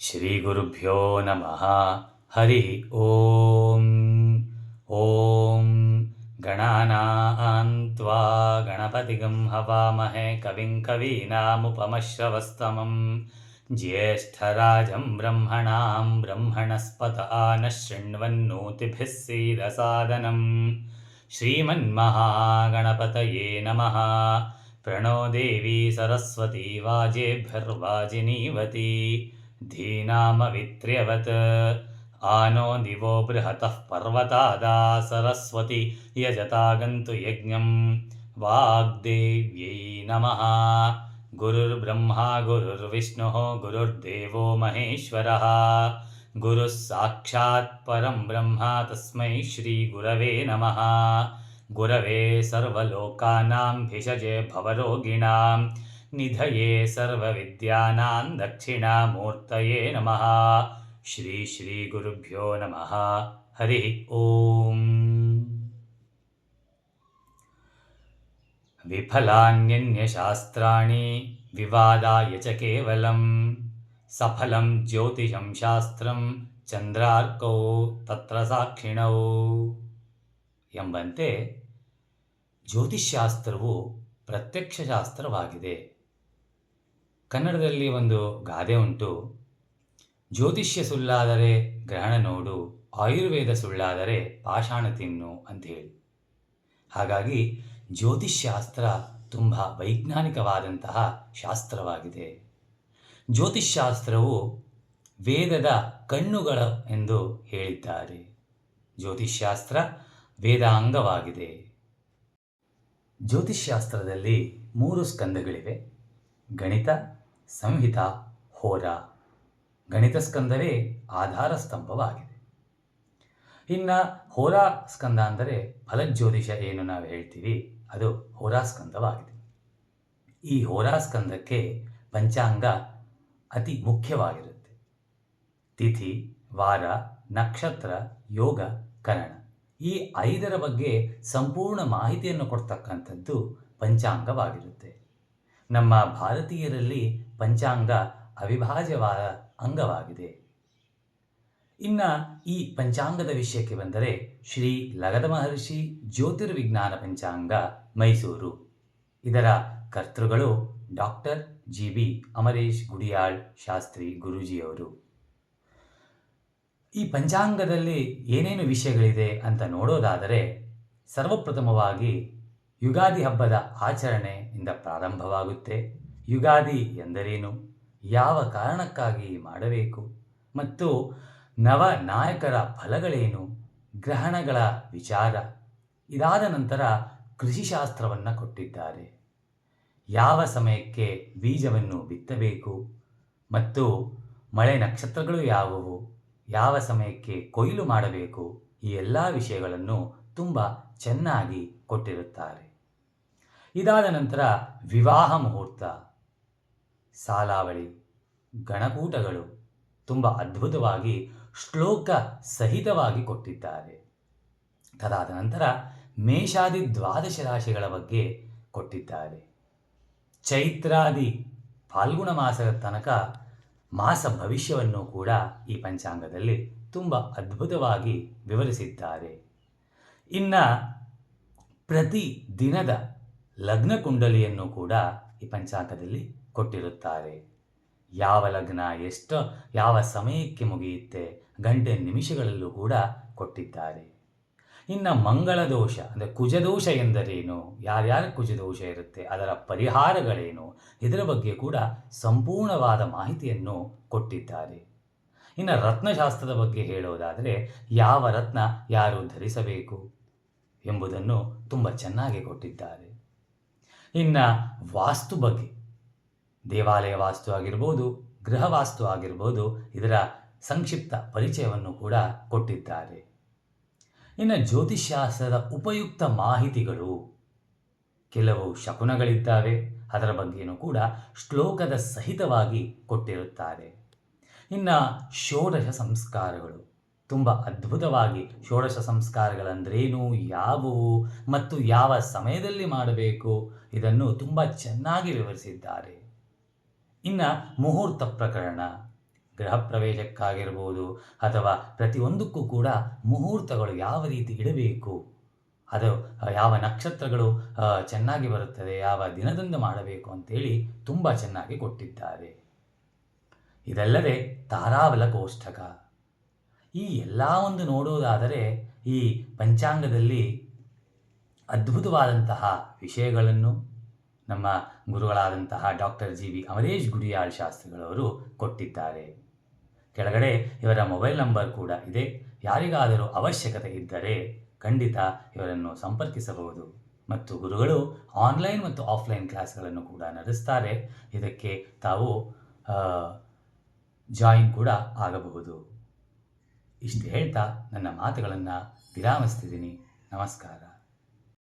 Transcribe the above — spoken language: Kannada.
श्रीगुरुभ्यो नमः। हरिः ॐ ॐ गणानां त्वा गणपतिगं हवामहे कविं कवीनामुपमश्रवस्तमं। ज्येष्ठराजं ब्रह्मणां ब्रह्मणस्पत नः शृण्वन्नोतिभिः सीदसादनं श्रीमन्महागणपतये नमः। प्रणो देवी सरस्वती वाजेभ्यर्वाजिनीवती धीनामवित्र्यवत् आनो दिवो बृहतः पर्वतादा सरस्वती यजतागन्तु यज्ञं वाग्देव्यै नमः। गुरुर्ब्रह्मा गुरुर्विष्णुः गुरुर्देवो महेश्वरः। गुरुः साक्षात् परं ब्रह्म तस्मै श्रीगुरवे नमः। गुरवे सर्वलोकानां भिषजे भवरोगिणां निधये सर्वविद्यानां दक्षिणामूर्तये नमः श्री श्रीगुरुभ्यो नमः हरिः ॐ विफलान्यन्यशास्त्राणि विवादाय च केवलं सफलं ज्योतिषं ಶಾಸ್ತ್ರಂ ಚಂದ್ರಾರ್ಕೌ ತತ್ರ ಸಾಕ್ಷಿಣೌ ಎಂಬಂತೆ ಜ್ಯೋತಿಷ್ಶಾಸ್ತ್ರವು ಪ್ರತ್ಯಕ್ಷ ಶಾಸ್ತ್ರವಾಗಿದೆ ಕನ್ನಡದಲ್ಲಿ ಒಂದು ಗಾದೆ ಉಂಟು. ಜ್ಯೋತಿಷ್ಯ ಸುಳ್ಳಾದರೆ ಗ್ರಹಣ ನೋಡು, ಆಯುರ್ವೇದ ಸುಳ್ಳಾದರೆ ಪಾಷಾಣ ತಿನ್ನು ಅಂತ ಹೇಳಿ ಹಾಗಾಗಿ ಜ್ಯೋತಿಷ್ಶಾಸ್ತ್ರ ತುಂಬ ವೈಜ್ಞಾನಿಕವಾದಂತಹ ಶಾಸ್ತ್ರವಾಗಿದೆ. ಜ್ಯೋತಿಷ್ಶಾಸ್ತ್ರವು ವೇದದ ಕಣ್ಣುಗಳ ಎಂದು ಹೇಳಿದ್ದಾರೆ. ಜ್ಯೋತಿಷ್ಶಾಸ್ತ್ರ ವೇದಾಂಗವಾಗಿದೆ. ಜ್ಯೋತಿಷ್ಶಾಸ್ತ್ರದಲ್ಲಿ ಮೂರು ಸ್ಕಂದಗಳಿವೆ. ಗಣಿತ ಸಂಹಿತ, ಹೋರ, ಗಣಿತ ಸ್ಕಂದವೇ ಆಧಾರ ಸ್ತಂಭವಾಗಿದೆ. ಇನ್ನು ಹೋರಾ ಸ್ಕಂದ ಅಂದರೆ ಫಲಜ್ಯೋತಿಷ ಏನು ನಾವು ಹೇಳ್ತೀವಿ, ಅದು ಹೋರಾ ಸ್ಕಂದವಾಗಿದೆ. ಈ ಹೋರಾ ಸ್ಕಂದಕ್ಕೆ ಪಂಚಾಂಗ ಅತಿ ಮುಖ್ಯವಾಗಿರುತ್ತೆ. ತಿಥಿ, ವಾರ, ನಕ್ಷತ್ರ, ಯೋಗ, ಕರಣ. ಈ ಐದರ ಬಗ್ಗೆ ಸಂಪೂರ್ಣ ಮಾಹಿತಿಯನ್ನು ಕೊಡ್ತಕ್ಕಂಥದ್ದು ಪಂಚಾಂಗವಾಗಿರುತ್ತೆ. ನಮ್ಮ ಭಾರತೀಯರಲ್ಲಿ ಪಂಚಾಂಗ ಅವಿಭಾಜ್ಯವಾದ ಅಂಗವಾಗಿದೆ. ಇನ್ನು ಈ ಪಂಚಾಂಗದ ವಿಷಯಕ್ಕೆ ಬಂದರೆ ಶ್ರೀ ಲಗದ ಮಹರ್ಷಿ ಜ್ಯೋತಿರ್ವಿಜ್ಞಾನ ಪಂಚಾಂಗ ಮೈಸೂರು. ಇದರ ಕರ್ತೃಗಳು doctor G B Amaresh Gudiyal Shastri ಗುರೂಜಿಯವರು. ಈ ಪಂಚಾಂಗದಲ್ಲಿ ಏನೇನು ವಿಷಯಗಳಿದೆ ಅಂತ ನೋಡೋದಾದರೆ ಸರ್ವಪ್ರಥಮವಾಗಿ ಯುಗಾದಿ ಹಬ್ಬದ ಆಚರಣೆಯಿಂದ ಪ್ರಾರಂಭವಾಗುತ್ತೆ. ಯುಗಾದಿ ಎಂದರೇನು? ಯಾವ ಕಾರಣಕ್ಕಾಗಿ ಮಾಡಬೇಕು? ಮತ್ತು ನವ ನಾಯಕರ ಫಲಗಳೇನು? ಗ್ರಹಣಗಳ ವಿಚಾರ. ಇದಾದ ನಂತರ ಕೃಷಿಶಾಸ್ತ್ರವನ್ನು ಕೊಟ್ಟಿದ್ದಾರೆ. ಯಾವ ಸಮಯಕ್ಕೆ ಬೀಜವನ್ನು ಬಿತ್ತಬೇಕು? ಮತ್ತು ಮಳೆ ನಕ್ಷತ್ರಗಳು ಯಾವುವು? ಯಾವ ಸಮಯಕ್ಕೆ ಕೊಯ್ಲು ಮಾಡಬೇಕು? ಈ ಎಲ್ಲ ವಿಷಯಗಳನ್ನು ತುಂಬ ಚೆನ್ನಾಗಿ ಕೊಟ್ಟಿರುತ್ತಾರೆ. ಇದಾದ ನಂತರ ವಿವಾಹ ಮುಹೂರ್ತ, ಸಾಲಾವಳಿ, ಗಣಕೂಟಗಳು ತುಂಬ ಅದ್ಭುತವಾಗಿ ಶ್ಲೋಕ ಸಹಿತವಾಗಿ ಕೊಟ್ಟಿದ್ದಾರೆ. ತದಾದ ನಂತರ ಮೇಷಾದಿ ದ್ವಾದಶ ರಾಶಿಗಳ ಬಗ್ಗೆ ಕೊಟ್ಟಿದ್ದಾರೆ. ಚೈತ್ರಾದಿ ಫಾಲ್ಗುಣ ಮಾಸದ ತನಕ ಮಾಸ ಭವಿಷ್ಯವನ್ನು ಕೂಡ ಈ ಪಂಚಾಂಗದಲ್ಲಿ ತುಂಬ ಅದ್ಭುತವಾಗಿ ವಿವರಿಸಿದ್ದಾರೆ. ಇನ್ನು ಪ್ರತಿ ದಿನದ ಲಗ್ನ ಕುಂಡಲಿಯನ್ನು ಕೂಡ ಈ ಪಂಚಾಂಗದಲ್ಲಿ ಕೊಟ್ಟಿರುತ್ತಾರೆ. ಯಾವ ಲಗ್ನ, ಎಷ್ಟು, ಯಾವ ಸಮಯಕ್ಕೆ ಮುಗಿಯುತ್ತೆ, ಗಂಟೆ ನಿಮಿಷಗಳಲ್ಲೂ ಕೂಡ ಕೊಟ್ಟಿದ್ದಾರೆ. ಇನ್ನು ಮಂಗಳ ದೋಷ, ಅಂದರೆ ಕುಜದೋಷ ಎಂದರೇನು, ಯಾರ್ಯಾರ ಕುಜದೋಷ ಇರುತ್ತೆ, ಅದರ ಪರಿಹಾರಗಳೇನು, ಇದರ ಬಗ್ಗೆ ಕೂಡ ಸಂಪೂರ್ಣವಾದ ಮಾಹಿತಿಯನ್ನು ಕೊಟ್ಟಿದ್ದಾರೆ. ಇನ್ನು ರತ್ನಶಾಸ್ತ್ರದ ಬಗ್ಗೆ ಹೇಳೋದಾದರೆ, ಯಾವ ರತ್ನ ಯಾರು ಧರಿಸಬೇಕು? ಎಂಬುದನ್ನು ತುಂಬ ಚೆನ್ನಾಗಿ ಕೊಟ್ಟಿದ್ದಾರೆ. ಇನ್ನು ವಾಸ್ತು ಬಗ್ಗೆ. ದೇವಾಲಯ ವಾಸ್ತು ಆಗಿರ್ಬೋದು, ಗೃಹ ವಾಸ್ತು ಆಗಿರ್ಬೋದು, ಇದರ ಸಂಕ್ಷಿಪ್ತ ಪರಿಚಯವನ್ನು ಕೂಡ ಕೊಟ್ಟಿದ್ದಾರೆ. ಇನ್ನು ಜ್ಯೋತಿಷ್ಶಾಸ್ತ್ರದ ಉಪಯುಕ್ತ ಮಾಹಿತಿಗಳು. ಕೆಲವು ಶಕುನಗಳಿದ್ದಾವೆ, ಅದರ ಬಗ್ಗೆಯೂ ಕೂಡ ಶ್ಲೋಕದ ಸಹಿತವಾಗಿ ಕೊಟ್ಟಿರುತ್ತಾರೆ. ಇನ್ನು ಷೋಡಶ ಸಂಸ್ಕಾರಗಳು. ತುಂಬ ಅದ್ಭುತವಾಗಿ ಷೋಡಶ ಸಂಸ್ಕಾರಗಳಂದ್ರೇನು, ಯಾವುವು, ಮತ್ತು ಯಾವ ಸಮಯದಲ್ಲಿ ಮಾಡಬೇಕು, ಇದನ್ನು ತುಂಬ ಚೆನ್ನಾಗಿ ವಿವರಿಸಿದ್ದಾರೆ. ಇನ್ನು ಮುಹೂರ್ತ ಪ್ರಕರಣ, ಗೃಹ ಪ್ರವೇಶಕ್ಕಾಗಿರ್ಬೋದು, ಅಥವಾ ಪ್ರತಿಯೊಂದಕ್ಕೂ ಕೂಡ ಮುಹೂರ್ತಗಳು ಯಾವ ರೀತಿ ಇಡಬೇಕು, ಅದು ಯಾವ ನಕ್ಷತ್ರಗಳು ಚೆನ್ನಾಗಿ ಬರುತ್ತದೆ, ಯಾವ ದಿನದಂದು ಮಾಡಬೇಕು ಅಂತೇಳಿ ತುಂಬ ಚೆನ್ನಾಗಿ ಕೊಟ್ಟಿದ್ದಾರೆ. ಇದಲ್ಲದೆ ತಾರಾವಲ ಕೋಷ್ಟಕ. ಈ ಎಲ್ಲ ಒಂದು ನೋಡುವುದಾದರೆ ಈ ಪಂಚಾಂಗದಲ್ಲಿ ಅದ್ಭುತವಾದಂತಹ ವಿಷಯಗಳನ್ನು ನಮ್ಮ ಗುರುಗಳಾದಂತಹ doctor G V Amaresh Gudiyal ಶಾಸ್ತ್ರಿಗಳವರು ಕೊಟ್ಟಿದ್ದಾರೆ. ಕೆಳಗಡೆ ಇವರ ಮೊಬೈಲ್ ನಂಬರ್ ಕೂಡ ಇದೆ. ಯಾರಿಗಾದರೂ ಅವಶ್ಯಕತೆ ಇದ್ದರೆ ಖಂಡಿತ ಇವರನ್ನು ಸಂಪರ್ಕಿಸಬಹುದು. ಮತ್ತು ಗುರುಗಳು ಆನ್ಲೈನ್ ಮತ್ತು ಆಫ್ಲೈನ್ ಕ್ಲಾಸ್ಗಳನ್ನು ಕೂಡ ನಡೆಸ್ತಾರೆ. ಇದಕ್ಕೆ ತಾವು ಜಾಯಿನ್ ಕೂಡ ಆಗಬಹುದು. ಇಷ್ಟು ಹೇಳ್ತಾ ನನ್ನ ಮಾತುಗಳನ್ನು ವಿರಾಮಿಸ್ತಿದ್ದೀನಿ. ನಮಸ್ಕಾರ.